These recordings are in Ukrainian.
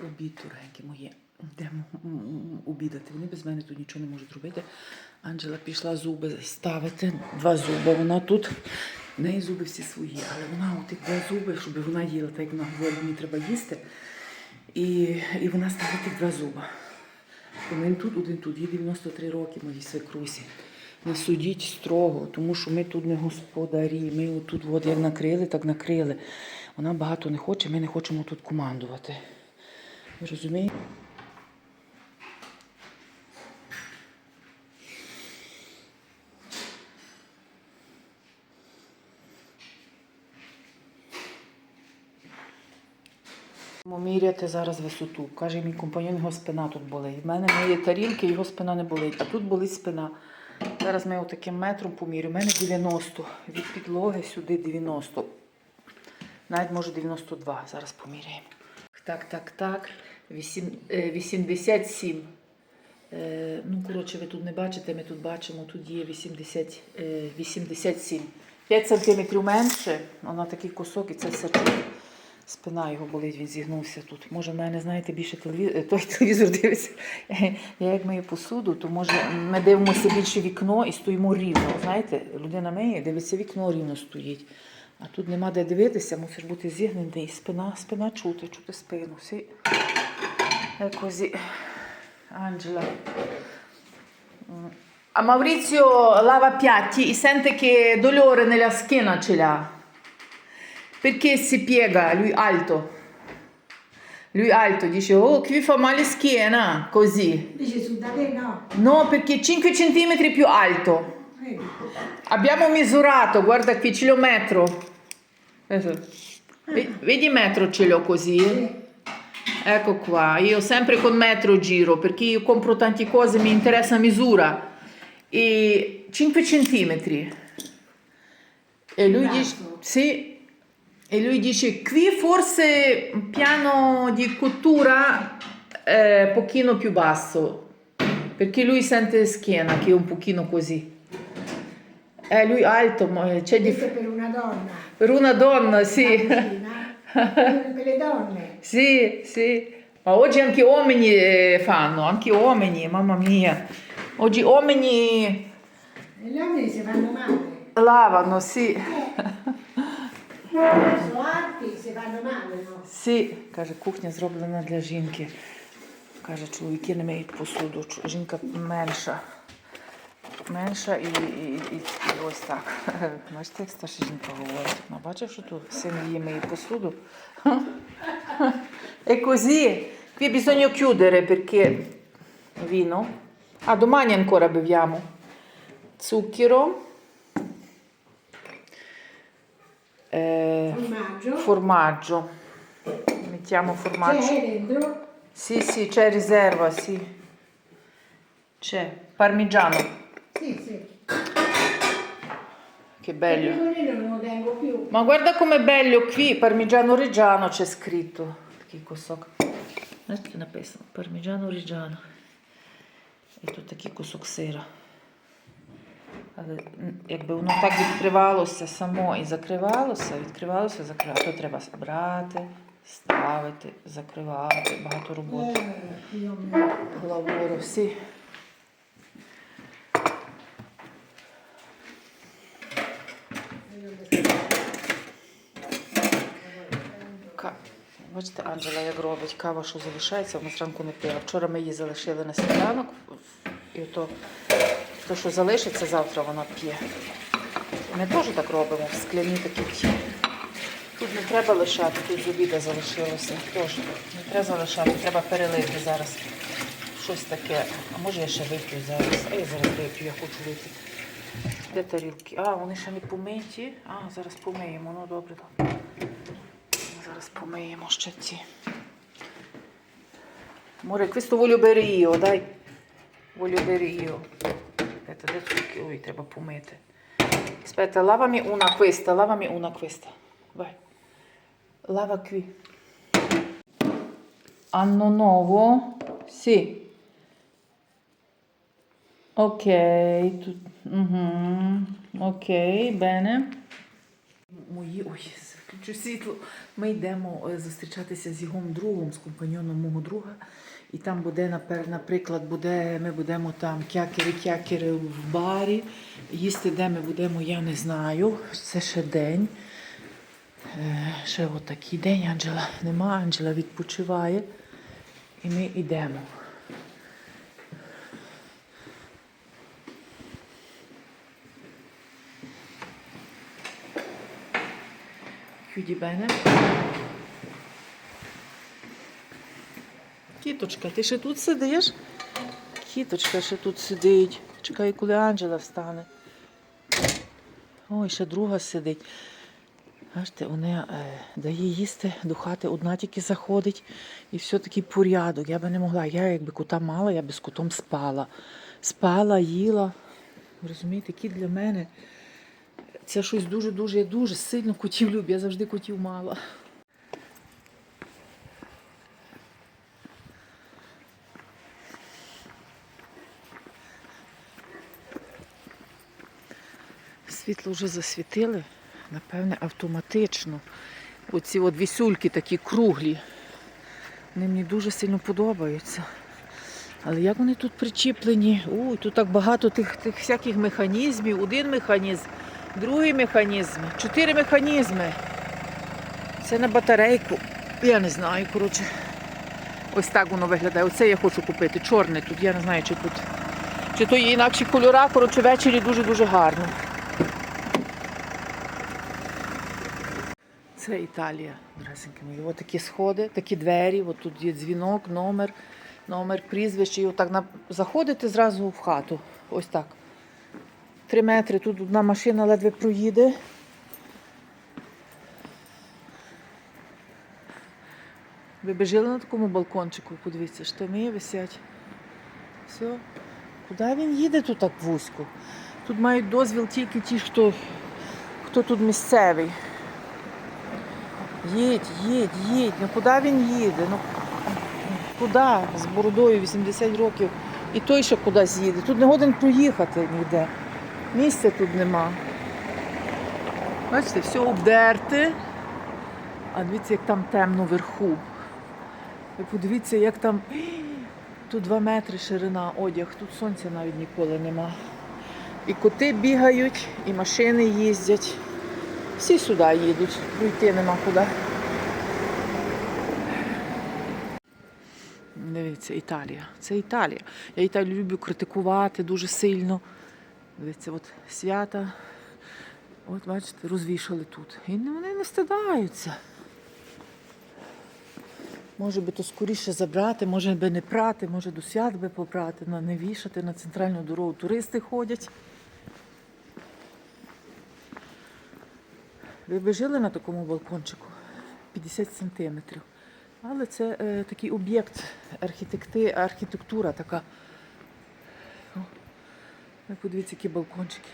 обід, дорогенькі мої. Йдемо м, м, обідати. Вони без мене тут нічого не можуть робити. Анджела пішла зуби ставити, два зуби. Вона тут, в неї зуби всі свої, але вона отих два зуби, щоб вона їла, так як вона говорить, мені треба їсти. І, і вона ставить тих два зуби. Один тут, один тут. Їй 93 роки моїй свекрусі. Не судіть строго, тому що ми тут не господарі. Ми отут от як накрили, так накрили. Вона багато не хоче, ми не хочемо тут командувати. Розумієте? Міряти зараз висоту. Каже мій компаньон, його спина тут болить. В мене мої тарілки, його спина не болить, а тут болить спина. Зараз ми отаким метром поміряємо. У мене 90. Від підлоги сюди 90. Навіть може 92. Зараз поміряємо. Так, так, так. Вісім- е, 87. Е, ну, коротше, ви тут не бачите, ми тут бачимо, тут є 80, е, 87. 5 см менше, вона такий кусок і це все. Спина його болить, він зігнувся тут. Може, в мене, знаєте, більше телевізор, той телевізор дивиться. Я як мию посуду, то може ми дивимося більше вікно і стоїмо рівно. Знаєте, людина миє, дивиться вікно рівно стоїть. А тут нема де дивитися, мусиш бути зігнений, і спина, спина чути, чути спину. Всі così. Angela. A Maurizio lava piatti e sente che dolore nella schiena ce l'ha. Perché si piega, lui alto. Lui alto dice, oh qui fa male schiena, così. Dice su da te no. No, perché 5 cm più alto. Vedi? Abbiamo misurato, guarda qui, ce l'ho metro. Ve- Vedi metro ce l'ho così? Sì. Ecco qua, io sempre con metro giro perché io compro tante cose, mi interessa misura. E 5 centimetri. E lui dice, sì, e lui dice qui forse un piano di cottura eh, pochino più basso, perché lui sente schiena che è un pochino così. Eh, lui alto, ma c'è di... È per una donna. Per una donna, sì. Le donne. Sì, sì. Ma oggi anche uomini eh, fanno, anche uomini, mamma mia. Oggi uomini E gli uomini si fanno male. lavano, sì. Sono alti, si fanno male, no? Sì, каже, кухня зроблена для жінки. Каже, чоловіки не миють посуду, чу- жінка менша. Менша і, і, і, і ось так. Бачите, як старша жінка говорить. Ну, бачиш, що тут син її миє посуду. E così, qui bisogna chiudere perché vino. Ah, domani ancora beviamo. Zucchero. Eh, Formaggio. formaggio. Mettiamo formaggio. C'è dentro. Sì, sì, c'è riserva, sì. C'è parmigiano. Sì, sì. Che bello. pecorino non lo tengo più. Ma guarda com'è bello qui, parmigiano reggiano c'è scritto. Такий кусок. Знаєте, написано парміджано reggiano. І тут такий кусок сира. Але якби воно так відкривалося само і закривалося, відкривалося, закривалося, то треба брати, ставити, закривати, багато роботи. Eh, io Бачите, Анджела як робить кава, що залишається, вона зранку не пила. Вчора ми її залишили на сніданок, і то, то, що залишиться, завтра вона п'є. Ми теж так робимо, в скляні такі. Тут не треба лишати, тут обіда залишилося. Теж не треба залишати, треба перелити зараз. Щось таке. А може я ще вип'ю зараз. А я зараз вип'ю, я хочу випити. Де тарілки? А, вони ще не помиті. А, зараз помиємо. Ну добре, добре. Зараз помиємо ще ці. Dai. Voglio bere io. Aspetta, adesso che- ой, треба помити. Aspetta, lavami una questa, lavami una questa. Vai. Lava qui. Anno nuovo? Sì. Ok, tu- mhm. ok, bene. Мої, ой, включу світло. Ми йдемо е, зустрічатися з його другом, з компаньоном мого друга. І там буде, наприклад, буде, ми будемо там кякери-кякери в барі. Їсти, де ми будемо, я не знаю. Це ще день. Е, Ще отакий день Анджела нема, Анджела відпочиває. І ми йдемо. Bene. Кіточка, ти ще тут сидиш? Кіточка ще тут сидить. Чекай, коли Анджела встане. Ой, ще друга сидить. Бачите, вона е, дає їсти, до хати одна тільки заходить і все-таки порядок. Я би не могла. Я якби кота мала, я би з котом спала. Спала, їла. Розумієте, кіт для мене це щось дуже-дуже, я дуже сильно котів люблю. Я завжди котів мала. Світло вже засвітили, напевне, автоматично. Оці от вісюльки такі круглі. Вони мені дуже сильно подобаються. Але як вони тут причіплені? Ой, тут так багато тих, тих всяких механізмів. Один механізм, другий механізм, чотири механізми. Це на батарейку. Я не знаю, коротше. Ось так воно виглядає. Оце я хочу купити. Чорне тут. Я не знаю, чи тут. Чи то є інакші кольора, коротше, ввечері дуже-дуже гарно. Це Італія, дорогенькі мої. Ось такі сходи, такі двері, от тут є дзвінок, номер, номер, прізвище. І отак заходите зразу в хату. Ось так. Три метри, тут одна машина ледве проїде. Ви би жили на такому балкончику, подивіться, штани висять. Все. Куди він їде тут так вузько? Тут мають дозвіл тільки ті, хто, хто тут місцевий. Їдь, їдь, їдь. Ну куди він їде? Ну куди? З бородою 80 років. І той ще кудись їде. Тут не годен проїхати ніде. Місця тут нема. Бачите, все обдерте. А дивіться, як там темно вверху. Ви подивіться, як там. Тут 2 метри ширина одяг, тут сонця навіть ніколи нема. І коти бігають, і машини їздять. Всі сюди їдуть, пройти нема куди. Дивіться, Італія. Це Італія. Я Італію люблю критикувати дуже сильно. Дивіться, от свята. От, бачите, розвішали тут. І вони не стидаються. Може би то скоріше забрати, може би не прати, може до свят би попрати, не вішати на центральну дорогу. Туристи ходять. Ви б жили на такому балкончику 50 сантиметрів. Але це е, такий об'єкт архітектура така. Ви подивіться, які балкончики.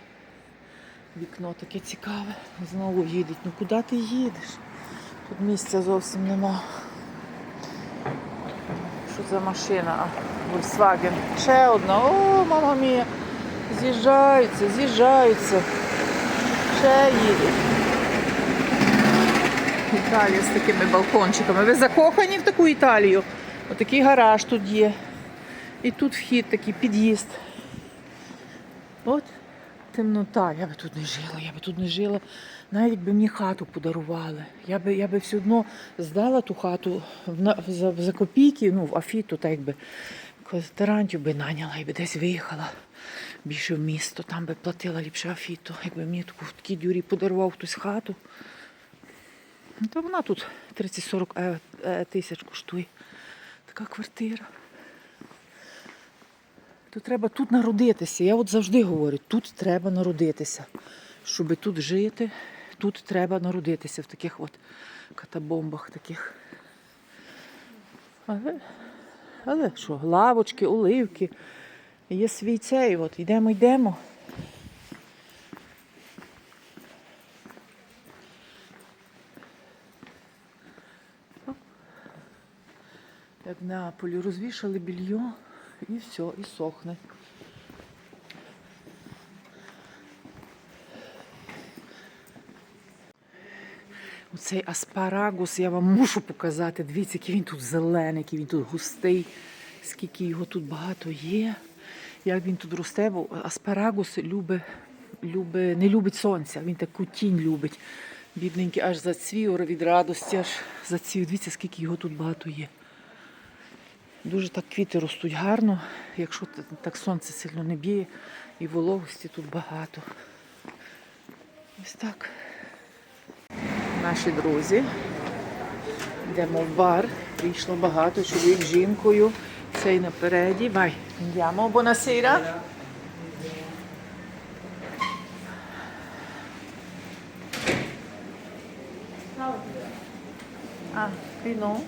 Вікно таке цікаве. Знову їдуть. Ну куди ти їдеш? Тут місця зовсім нема. Що за машина? Volkswagen. Ще одна. О, мама мія. З'їжджаються, з'їжджаються. Ще їдуть. Італія з такими балкончиками. Ви закохані в таку Італію? Отакий гараж тут є. І тут вхід такий, під'їзд. От темнота. Я би тут не жила, я би тут не жила. Навіть якби мені хату подарували. Я би, я би все одно здала ту хату в за, за копійки, ну, в Афіту, так якби квартирантів би наняла і би десь виїхала більше в місто, там би платила ліпше Афіту. Якби мені таку в такій дюрі подарував хтось хату. Ну, то вона тут 30-40 е, е, тисяч коштує. Така квартира. То треба тут народитися. Я от завжди говорю, тут треба народитися. Щоб тут жити, тут треба народитися в таких от катабомбах таких. Але, але що, лавочки, оливки. Є свій цей, от йдемо, йдемо. Як в Неаполі розвішали більйо і все, і сохне. Оцей аспарагус я вам мушу показати. Дивіться, який він тут зелений, який він тут густий, скільки його тут багато є. Як він тут росте, бо аспарагус любить, любить, не любить сонця, він таку тінь любить. Бідненький аж зацвів від радості, аж зацвів. Дивіться, скільки його тут багато є. Дуже так квіти ростуть гарно, якщо так сонце сильно не б'є, і вологості тут багато. Ось так. Наші друзі. Йдемо в бар. Прийшло багато чоловік з жінкою. Цей напереді. Vai, andiamo. Buonasera. А, віно.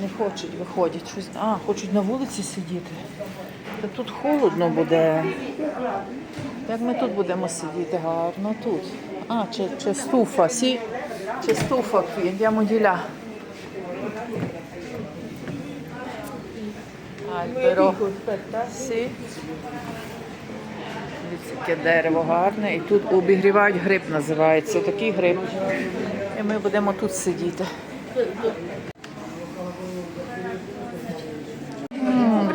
Не хочуть, виходять. Щось... А, хочуть на вулиці сидіти. Та тут холодно буде. Як ми тут будемо сидіти гарно тут. А, c'è stufa, sì. C'è stufa qui, andiamo di là. Дивіться, яке дерево гарне. І тут обігрівають гриб, називається. Такий гриб. І ми будемо тут сидіти.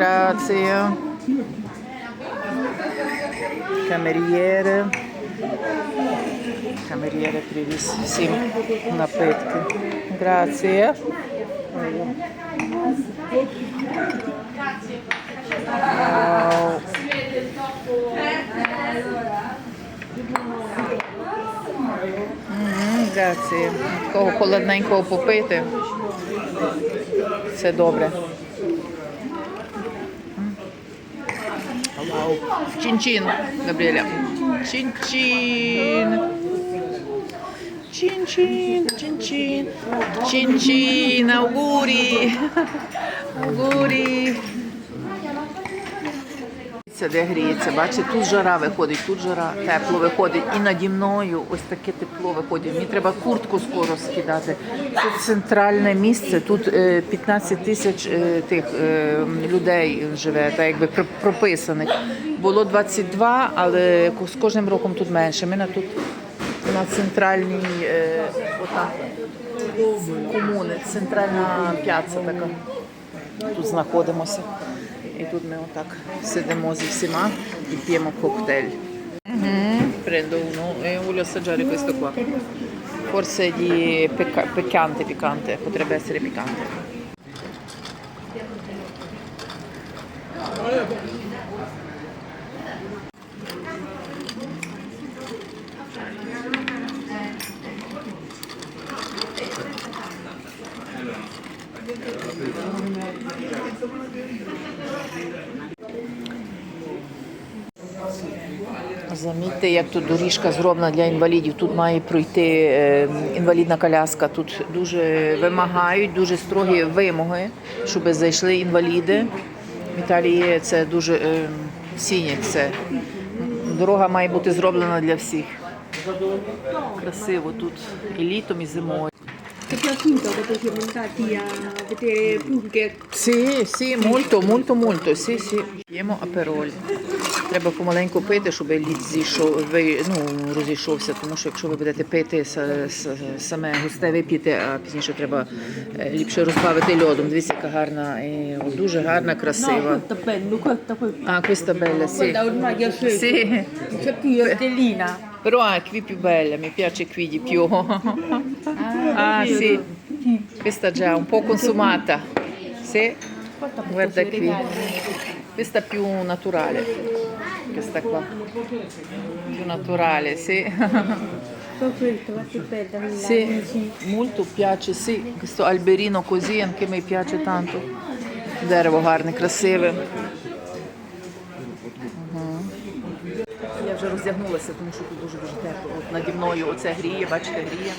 Grazie. Cameriere. Cameriere привіз всім напитки. Grazie. Вау. Такого холодненького попити. Це добре. Вау. Чин-чин, Габріеля. Чин-чин. Чин-чин, чин-чин. Чин-чин, аuguri. Аuguri. Це де гріється, бачите, тут жара виходить, тут жара тепло виходить. І наді мною ось таке тепло виходить. Мені треба куртку скоро скидати. Тут центральне місце, тут е, 15 тисяч е, тих е, людей живе, так якби прописаних. Було 22, але з кожним роком тут менше. Ми на тут на центральній е, комуни, центральна п'яця така. Тут знаходимося. І тут ми отак сидимо зі всіма і п'ємо коктейль. Угу. Prendo uno e voglio assaggiare questo qua. Forse di pecca- piccante, piccante, potrebbe essere piccante. Замітьте, як тут доріжка зроблена для інвалідів. Тут має пройти е, інвалідна коляска. Тут дуже вимагають, дуже строгі вимоги, щоб зайшли інваліди. В Італії це дуже е, цінять це. Дорога має бути зроблена для всіх. Красиво тут і літом, і зимою. Ti è piaciuto dopo siamo a vedere Phuket? Sì, sì, molto, molto, molto. Sì, sì. П'ємо апероль. Треба помаленьку пити, щоб лід зійшов, ви, ну, розійшовся, тому що якщо ви будете пити с- с- саме густе вип'єте, а пізніше треба е, ліпше розбавити льодом. Дивіться, яка гарна, і, о, дуже гарна, красива. Questa bello, questa poi. А, questa bella, sì. Quella ormai io scelgo. Sì. C'è qui Stellina. Però è qui più bella, mi piace qui di più. Ah, sì. Questa già un po' consumata. Sì. Guarda qui. Questa più naturale. Questa qua. Più naturale, sì. Poi questa, guarda che bella quella. Sì, sì. molto piace, sì. Questo alberino così anche a me piace tanto. Дерево гарне, красиве. Вже роздягнулася, тому що тут дуже дуже тепло. От наді мною оце гріє, бачите, гріє.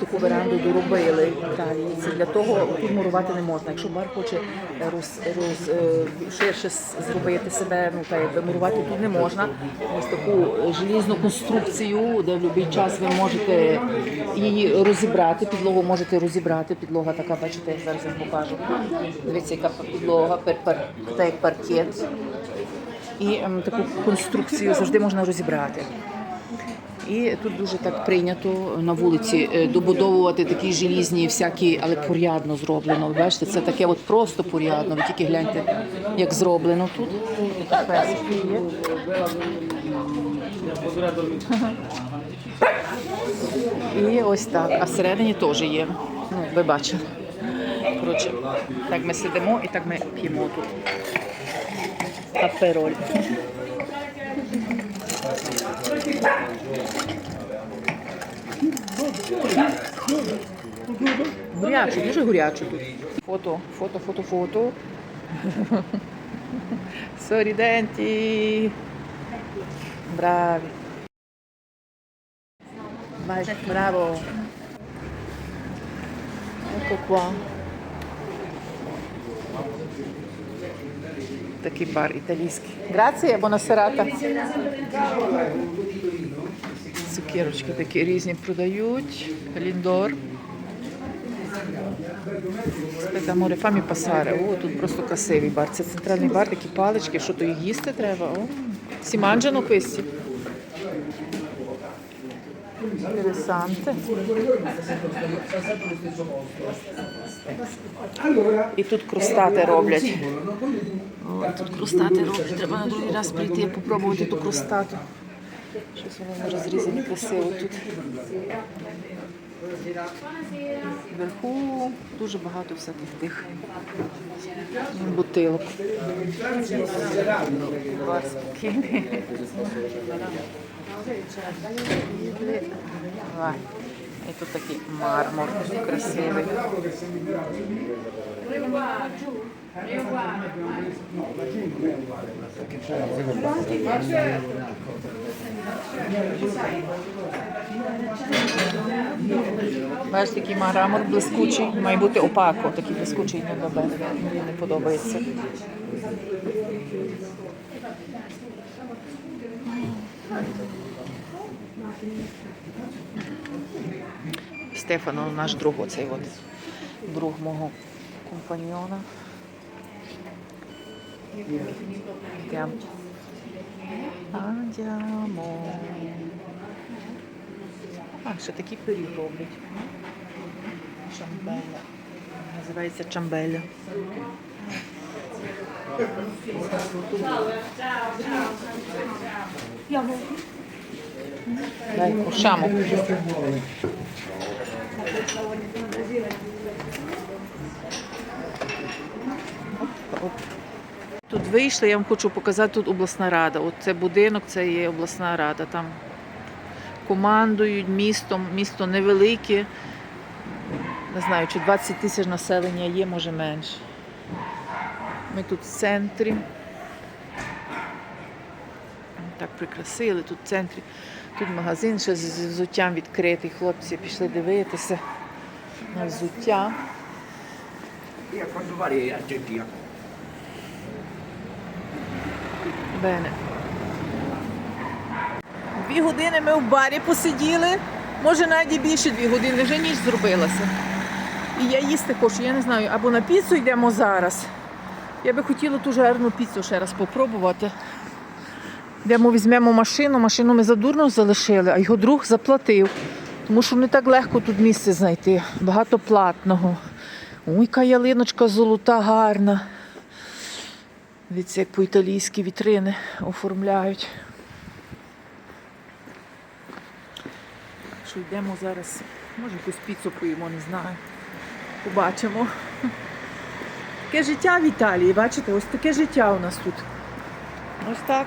Таку веранду доробили в Італії. Це для того тут мурувати не можна. Якщо бар хоче роз, роз, е, ширше зробити себе, ну та якби мурувати тут не можна. Ось таку желізну конструкцію, де в будь-який час ви можете її розібрати. Підлогу можете розібрати. Підлога така, бачите, я зараз вам покажу. Дивіться, яка підлога, пер, пер, та як паркет. І ем, таку конструкцію завжди можна розібрати. І тут дуже так прийнято на вулиці е, добудовувати такі желізні всякі, але порядно зроблено. Бачите, це таке от просто порядно. Ви тільки гляньте, як зроблено тут. І ось так. А всередині теж є. Ну, ви бачили. Коротше, так ми сидимо і так ми п'ємо тут. Апероль. Гуряче, дуже гуряче тут. Фото, фото, фото, фото. Sorridenti. Bravi. Vai, bravo. Ecco qua. Такий бар італійський. Buona serata. Цукерочки такі різні продають. Ліндор. Amore, fammi passare. О, тут просто красивий бар. Це центральний бар, такі палички, що то їх їсти треба. О, si mangiano? Interessante. І тут крустати роблять. О, тут крустати роблять. Треба на другий раз прийти і попробувати ту крустату. Щось вони розрізані красиво тут. Вверху дуже багато всяких тих бутилок. Бар спокійний. І тут такий мармур красивий. Бачиш, такий мармур блискучий, має бути опако, такий блискучий не добре. Мені не подобається. Стефано, наш друг, оцей от друг мого компаньйона. Andiamo. А, ще такий пиріг роблять. Чамбеля. Називається чамбеля. Дай, кушамо. Тут вийшли, я вам хочу показати тут обласна рада. От це будинок, це є обласна рада. Там командують містом, місто невелике. Не знаю, чи 20 тисяч населення є, може менше. Ми тут в центрі. Так прикрасили тут в центрі. Тут магазин ще з взуттям відкритий. Хлопці пішли дивитися на взуття. Бене. Дві години ми в барі посиділи. Може навіть і більше дві години, вже ніч зробилася. І я їсти хочу, я не знаю, або на піцу йдемо зараз. Я би хотіла ту жарну піцу ще раз попробувати. Йдемо, візьмемо машину, машину ми задурно залишили, а його друг заплатив. Тому що не так легко тут місце знайти. Багато платного. Ой, яка ялиночка золота, гарна. Дивіться, як по-італійськи вітрини оформляють. Що йдемо зараз, може якусь піцу поїмо, не знаю. Побачимо. Таке життя в Італії, бачите, ось таке життя у нас тут. Ось так,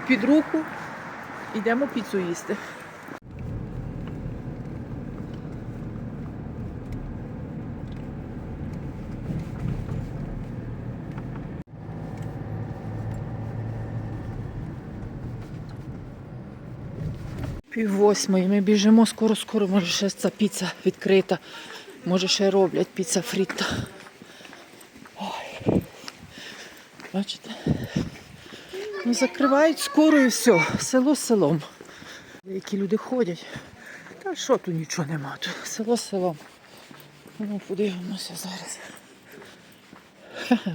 під руку йдемо піцу їсти. Пів восьмої. Ми біжимо скоро-скоро, може ще ця піца відкрита. Може ще роблять піца фріта. Ой. Бачите? Ну, закривають скоро і все. Село селом. Які люди ходять. Та що тут нічого нема. Тут село селом. Ну, подивимося зараз.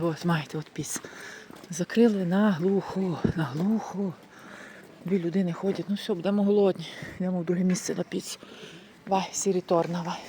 Ось маєте от піц. Закрили наглухо, наглухо. Дві людини ходять. Ну все, будемо голодні. Йдемо в друге місце на піцу. Вай, сірі торна, вай.